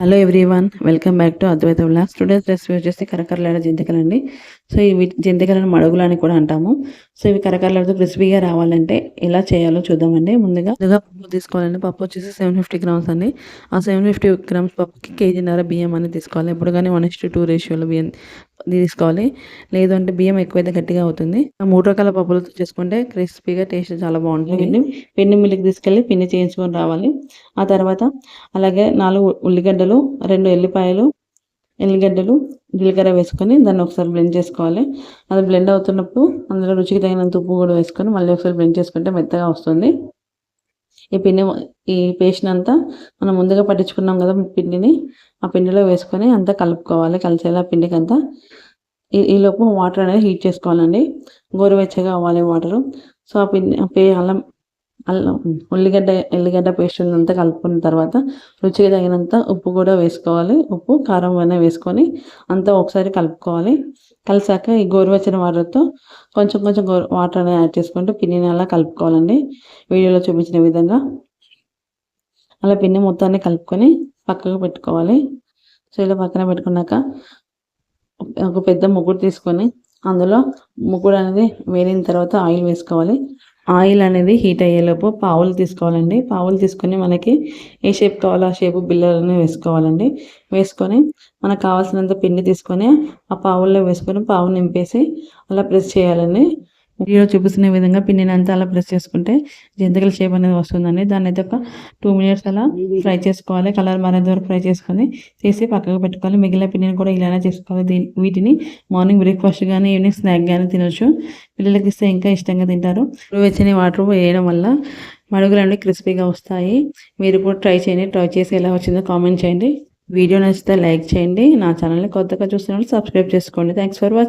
Hello everyone welcome back to Advaita vlogs today's recipe వచ్చేసి కరకరలాడ జంతికలండి so ఇవి జంతికలను మడుగులు అని కూడా అంటాము. సో ఇవి కరకరలాడుతూ క్రిస్పీగా రావాలంటే ఎలా చేయాలో చూద్దామండి. ముందుగా ముందుగా పప్పు తీసుకోవాలండి. పప్పు వచ్చేసి సెవెన్ ఫిఫ్టీ గ్రామ్స్ అండి. ఆ సెవెన్ ఫిఫ్టీ గ్రామ్స్ పప్పుకి కేజీన్నర బియ్యం అనేది తీసుకోవాలి. ఎప్పుడు కానీ వన్ ఇస్ టూ రేషియోలో బియ్యం తీసుకోవాలి. లేదు అంటే బియ్యం ఎక్కువైతే గట్టిగా అవుతుంది. ఆ మూడు రకాల పప్పులతో చేసుకుంటే క్రిస్పీగా టేస్ట్ చాలా బాగుంటుంది. పిండి మిల్లికి తీసుకెళ్ళి పిండి చేయించుకొని రావాలి. ఆ తర్వాత అలాగే నాలుగు ఉల్లిగడ్డలు రెండు ఎల్లిపాయలు ఎల్లిగడ్డలు జీలకర్ర వేసుకొని దాన్ని ఒకసారి బ్లెండ్ చేసుకోవాలి. అది బ్లెండ్ అవుతున్నప్పుడు అందులో రుచికి తగినంత ఉప్పు కూడా వేసుకొని మళ్ళీ ఒకసారి బ్లెండ్ చేసుకుంటే మెత్తగా వస్తుంది. ఈ పిండి ఈ పేస్ట్ అంతా మనం ముందుగా పట్టించుకున్నాం కదా పిండిని ఆ పిండిలో వేసుకొని అంతా కలుపుకోవాలి కలిసేలా పిండికి అంతా ఈ ఈలోపు వాటర్ అనేది హీట్ చేసుకోవాలండి. గోరువెచ్చగా అవ్వాలి వాటరు. సో ఆ పిండి పే అల్లం అల్లం ఉల్లిగడ్డ ఎల్లిగడ్డ పేస్ట్ అంతా కలుపుకున్న తర్వాత రుచికి తగినంత ఉప్పు కూడా వేసుకోవాలి. ఉప్పు కారం అయినా వేసుకొని అంతా ఒకసారి కలుపుకోవాలి. కలిసాక ఈ గోరువెచ్చని వాటర్తో కొంచెం కొంచెం గోరు వాటర్ అనేది యాడ్ చేసుకుంటూ పిన్నిని అలా కలుపుకోవాలండి. వీడియోలో చూపించిన విధంగా అలా పిన్ని మొత్తాన్ని కలుపుకొని పక్కకు పెట్టుకోవాలి. సో ఇలా పక్కన పెట్టుకున్నాక ఒక పెద్ద ముగ్గురు తీసుకొని అందులో ముగ్గురు అనేది వేడిన తర్వాత ఆయిల్ వేసుకోవాలి. ఆయిల్ అనేది హీట్ అయ్యేలోపు పావులు తీసుకోవాలండి. పావులు తీసుకొని మనకి ఏ షేప్ కావాలో ఆ షేప్ బిల్లలని వేసుకోవాలండి. వేసుకొని మనకు కావాల్సినంత పిండి తీసుకొని ఆ పావుల్లో వేసుకొని పావు నింపేసి అలా ప్రెస్ చేయాలండి. వీడియో చూపిస్తున్న విధంగా పిండిని అంతా అలా ప్రెస్ చేసుకుంటే జంతికల షేప్ అనేది వస్తుందండి. దాన్ని అయితే ఒక టూ మినిట్స్ అలా ఫ్రై చేసుకోవాలి. కలర్ మారేంత వరకు ఫ్రై చేసుకొని చేసి పక్కకు పెట్టుకోవాలి. మిగిలిన పిండిని కూడా ఇలానే చేసుకోవాలి. దీని వీటిని మార్నింగ్ బ్రేక్ఫాస్ట్ కానీ ఈవినింగ్ స్నాక్ కానీ తినొచ్చు. పిల్లలకి ఇస్తే ఇంకా ఇష్టంగా తింటారు. వెచ్చని వాటర్ వేయడం వల్ల మడుగులు అనేవి క్రిస్పీగా వస్తాయి. మీరు కూడా ట్రై చేయండి. ట్రై చేసి ఎలా వచ్చిందో కామెంట్ చేయండి. వీడియో నచ్చితే లైక్ చేయండి. నా ఛానల్ని కొత్తగా చూస్తున్న సబ్స్క్రైబ్ చేసుకోండి. Thanks for watching